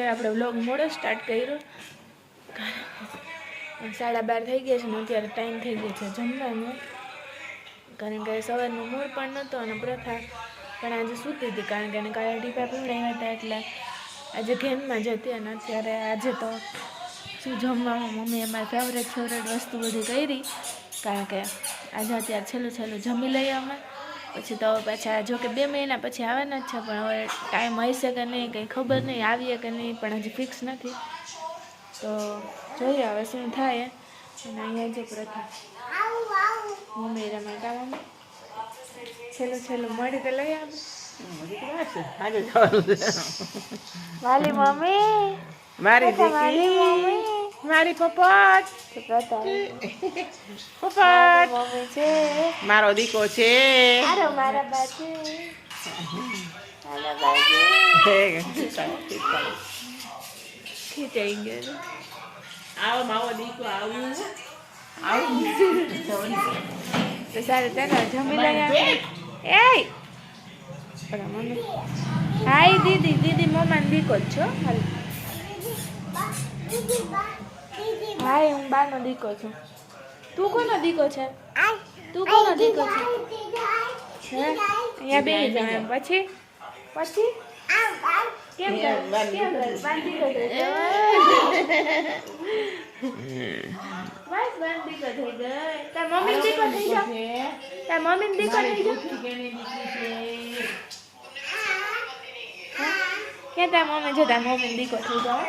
કહેવાય આપણે વ્લોગ મોડો સ્ટાર્ટ કર્યો. સાડા બાર થઈ ગયા છે ને અત્યારે ટાઈમ થઈ ગયો છે જમવાનો. કારણ કે સવારનું મૂળ પણ નહોતો અને પ્રથા પણ આજે સૂતી હતી. કારણ કે એને કાલે ટીપા પીવડાવ્યા હતા એટલે આજે ગેમમાં જતી અને અત્યારે આજે તો શું જમવામાં મમ્મીએ મારી ફેવરેટ ફેવરેટ વસ્તુ બધી કરી. કારણ કે આજે અત્યારે છેલ્લું છેલ્લું જમી લઈએ અમે. પછી તો પાછા જો કે બે મહિના પછી આવવાના જ છે પણ હવે ટાઈમ હશે કે નહીં કંઈ ખબર નહીં આવીએ કે નહીં પણ હજી ફિક્સ નથી. તો જોઈએ હવે શું થાય. અને અહીંયા જે પ્રથા. મમ્મી રમે કા મમ્મી છેલ્લું છેલ્લું મળી તો લઈ આવે. વાલી મમ્મી. મારી દીકરી. મમ્મી. મારી મમ્મી છે. મારો દીકો છે. આવો મારો દીકો આવું. આવું. તો સારું ચાલો જમી લઈએ એ મમ્મી. હાય દીદી દીદી મમ્મા દીકો છો હાલ. હાય હું બાનો દીકો છું તું કોનો દીકો છે તું કોનો દીકો છે હે અહીંયા બે જણ એમ પછી પછી કેમ કરે? કેમ કરે? બાન દીકો થઈ ગયો. બસ બાન દીકો થઈ ગયો તાર મમ્મી દીકો થઈ ગયો તાર મમ્મી દીકો થઈ ગયો કે તાર મમ્મી જો તાર મમ્મી દીકો થઈ ગયો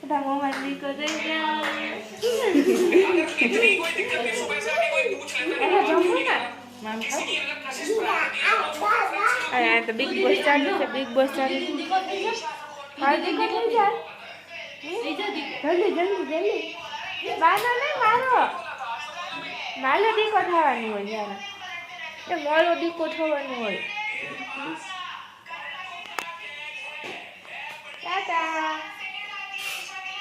થઈ ગયો એને જમવું ને અરે તો બિગ બોસ ચાલુ છે બિગ બોસ ચાલુ છે મારો દીકો થઈ જાય જલ્દી જલ્દી જલ્દી બાનો નહીં મારો મારો દીકો થવાનું હોય યાર એ મારો દીકો થવાનું હોય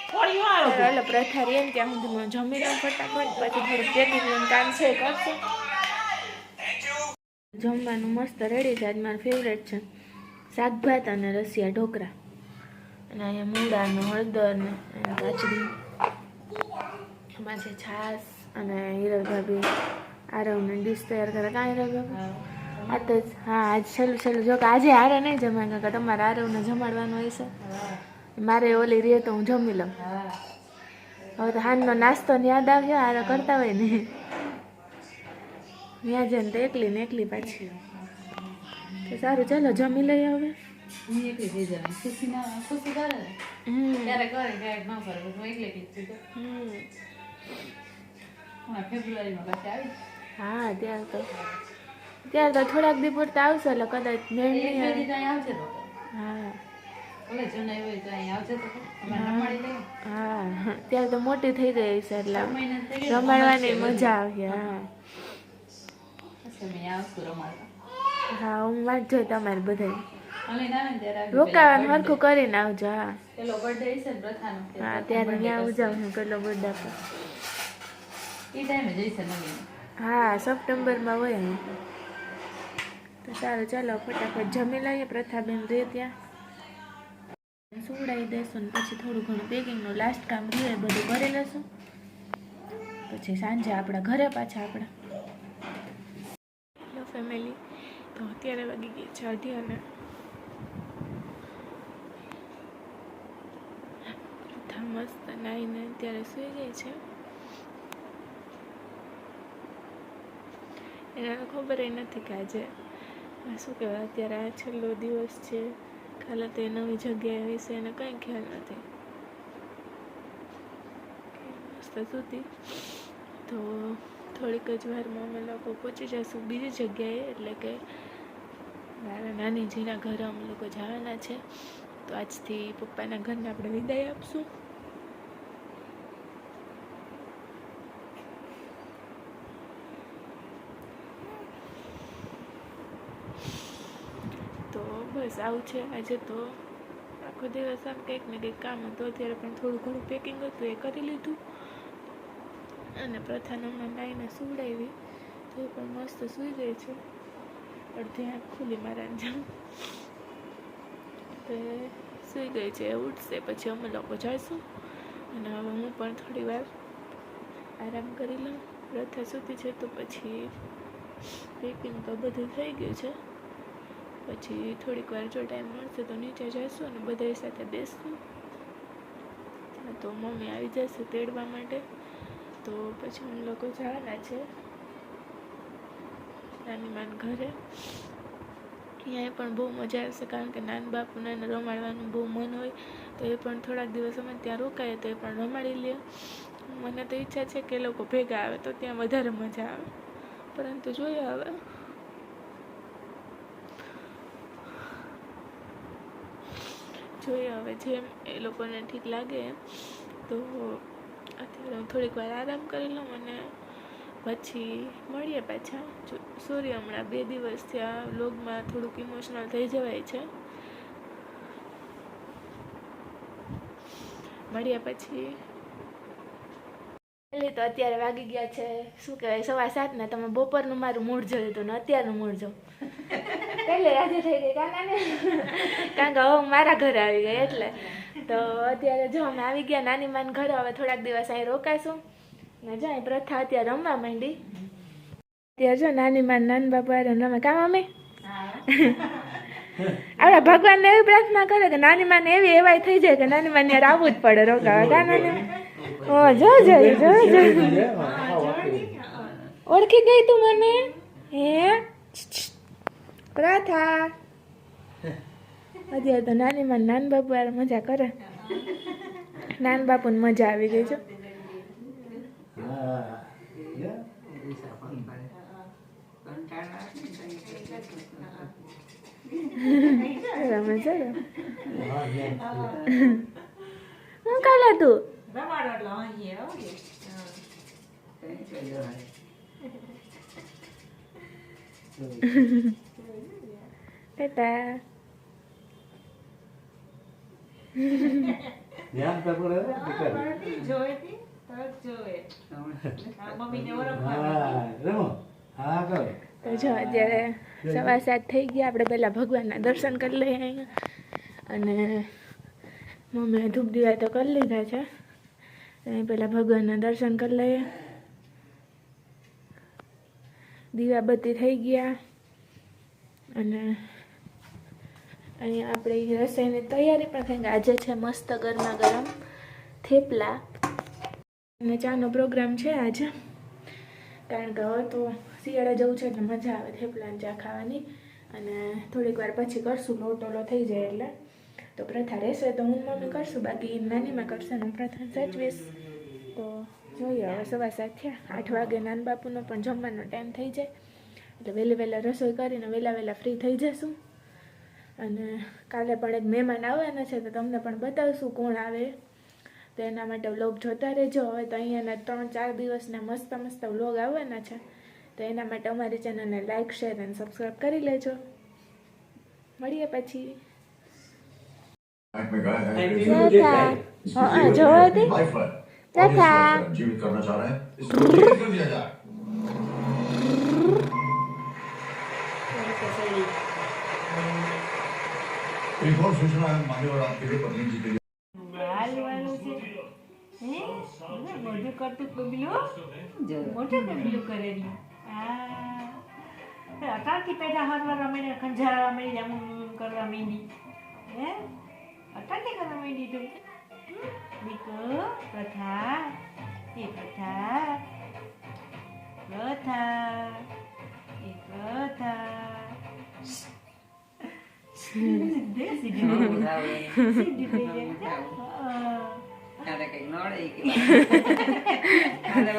હાલો પ્રથા રીએ ને ત્યાં સુધી જમી લઉં ફટાફટ પછી થોડું કામ છે કરશું. જમવાનું મસ્ત રેડી છે આજ મારું ફેવરેટ છે. શાક ભાત અને રસિયા ઢોકળા અને અહીંયા મૂળા ને હળદર ને કાચરી એમાં છે છાશ અને હીરલ ભાભી આરવને ડીશ તૈયાર કરે. કાંઈ હીરલ ભાભી આ તો જ- હા આજ છેલ્લું છેલ્લું. જો કે આજે હારે નહીં કારણ કે તમારે આરવને જમાડવાનું હોય છે. મારે ઓલી રે તો હું જમી લઉં. હવે તો હાનનો નાસ્તો યાદ આવ્યો આરે કરતા હોય ને. ત્યાં જઈને તો એકલી ને એકલી પાછી. તો સારું ચાલો જમી લઈએ હવે. હા ત્યાં તો. ત્યાં તો થોડાક દી પૂરતા આવશે એટલે કદાચ મેળ નહીં આવે. હા. હા. ત્યારે તો મોટી થઈ ગઈ છે એટલે રમાડવાની મજા આવી હા. હા હું વાંચજો તમારે બધા રોકાવાનું હરખું કરીને આવજો હા. હા ત્યારે ત્યાં હું કેટલો બર્થડે પર. હા સપ્ટેમ્બરમાં હોય તો સારું ચાલો ફટાફટ જમી લઈએ પ્રથાબેન રે ત્યાં. સુવડાવી દેશું ને પછી થોડું ઘણું પેકિંગનું લાસ્ટ કામ રહ્યું એ બધું કરી લેશું. પછી સાંજે આપણા ઘરે પાછા આપણા. ફેમિલી તો અત્યારે વાગી ગઈ છે અઢી અને મસ્ત નાઈને અત્યારે સૂઈ ગઈ છે. એને ખબર નથી કે આજે શું કહેવાય, અત્યારે આ છેલ્લો દિવસ છે. કાલે તે નવી જગ્યાએ વિશે એને કંઈ ખ્યાલ નથી. મસ્ત સુધી તો થોડીક જ વારમાં અમે લોકો પહોંચી જઈશું બીજી જગ્યાએ, એટલે કે મારા નાનીજીના ઘરે અમે લોકો જવાના છે. તો આજથી પપ્પાના ઘરને આપણે વિદાય આપશું તો બસ આવું છે. આજે તો આખો દિવસ આમ કંઈક ને કંઈક કામ હતું. અત્યારે પણ થોડું ઘણું પેકિંગ હતું, એ કરી લીધું. અને પ્રથાને હમણાં નાઈને સુવડાવી. તો પણ મસ્ત સૂઈ ગઈ છે. અડધી આંખ ખુલી મારા જેમ તો સૂઈ ગઈ છે. ઉઠશે, પછી અમે લોકો જઈશું. અને હવે હું પણ થોડી વાર આરામ કરી લઉં. પ્રથા સુધી છે તો પછી પેકિંગ તો બધું થઈ ગયું છે. પછી થોડીક વાર જો ટાઈમ મળશે તો નીચે જઈશું અને બધા સાથે બેસશું. તો મમ્મી આવી જશે તેડવા માટે. તો પછી અમે લોકો જવાના છે નાની માન ઘરે. ત્યાં પણ બહુ મજા આવશે કારણ કે નાન બાપુને રમાડવાનું બહુ મન હોય તો એ પણ થોડાક દિવસ અમે ત્યાં રોકાય તો એ પણ રમાડી લે. મને તો ઈચ્છા છે કે એ લોકો ભેગા આવે તો ત્યાં વધારે મજા આવે. પરંતુ જોઈએ હવે. જોઈએ, હવે જેમ એ લોકોને ઠીક લાગે તો અત્યારે હું થોડીક વાર આરામ કરી લઉં અને પછી મળીએ પાછા. સોરી, હમણાં બે દિવસથી આ વ્લોગમાં થોડુંક ઇમોશનલ થઈ જવાય છે. મળ્યા પછી. એટલે તો અત્યારે વાગી ગયા છે, શું કહેવાય, સવા સાત ને તમે બપોરનું મારું મૂળ જોયું હતું ને અત્યારનું મૂળ જો. એટલે રાજી થઈ ગઈ કાનાને. કારણ કે હવે હું મારા ઘરે આવી ગઈ એટલે. તો અત્યારે જો અમે આવી ગયા નાની માન ઘરે હવે થોડાક દિવસ અહીં રોકાશું ને જો અહીં પ્રથા અત્યારે રમવા માંડી. અત્યારે જો નાની માન નાની બાપુ હારે રમે. કામ અમે આપણા ભગવાનને એવી પ્રાર્થના કરે કે નાની માને એવી એવાય થઈ જાય કે નાની માને યાર આવવું જ પડે રોકાવા. કા નાની? ઓ જો જો જો જો. ઓળખી ગઈ તું મને? હે? પ્રથા. અત્યારે તો નાનીમાં નાન બાપુ યાર મજા કરે. નાન બાપુને મજા આવી ગઈ છે રમે છે હું કાલે તું? ટાટા ધ્યાન તો પડે ને દીકરી. હા, રમો. હા, કરો. તો જો અત્યારે સવા સાત થઈ ગયા આપણે પહેલાં ભગવાનના દર્શન કરી લઈએ અહીંયા અને મમ્મીએ ધૂપ દીવા તો કરી લીધા છે અહીં પહેલાં ભગવાનના દર્શન કરી લઈએ દીવાબત્તી થઈ ગયા અને અહીંયા આપણે રસોઈની તૈયારી પણ થઈ આજે છે મસ્ત ગરમા ગરમ થેપલા. અને ચાનો પ્રોગ્રામ છે આજે. કારણ કે હવે તો શિયાળા જવું છે એટલે મજા આવે થેપલાને ચા ખાવાની. અને થોડીક વાર પછી કરશું લોટ ઓલો થઈ જાય એટલે. તો પ્રથા રહેશે તો હું મમ્મી કરશું, બાકી નાનીમાં કરશે હું પ્રથા સાચવીશ. તો જોઈએ, હવે સવા સાત આઠ વાગે નાન બાપુનો પણ જમવાનો ટાઈમ થઈ જાય. એટલે વહેલી વહેલા રસોઈ કરીને વહેલા વહેલા ફ્રી થઈ જશું. અને કાલે પણ એક મહેમાન આવવાના છે તો તમને પણ બતાવશું કોણ આવે. તો એના માટે વ્લોગ જોતા રહેજો. હવે તો અહીંયાના ત્રણ ચાર દિવસના મસ્ત મસ્ત વ્લોગ આવવાના છે. તો એના માટે અમારી ચેનલને લાઇક શેર અને સબસ્ક્રાઈબ કરી લેજો. મળીએ પછી. જોવા દે તથા एक और सूचना है मान्यवर आपके लिए पत्नी जी के लिए હાલવાનું છે હે હવે મોઢું કરતું કબલું મોઢું કબલું કરેલું હા અટાણથી પેલા હરવા રમીને ખંજારવા માંડી આમ આમ કરવા માંડી હે અટાણથી કરવા માંડી તું દીકો પ્રથા એ પ્રથા પ્રથા એ પ્રથા સીધે સીધી સીધી થઈ જાય હા. ત્યારે કંઈક નડે કે ત્યારે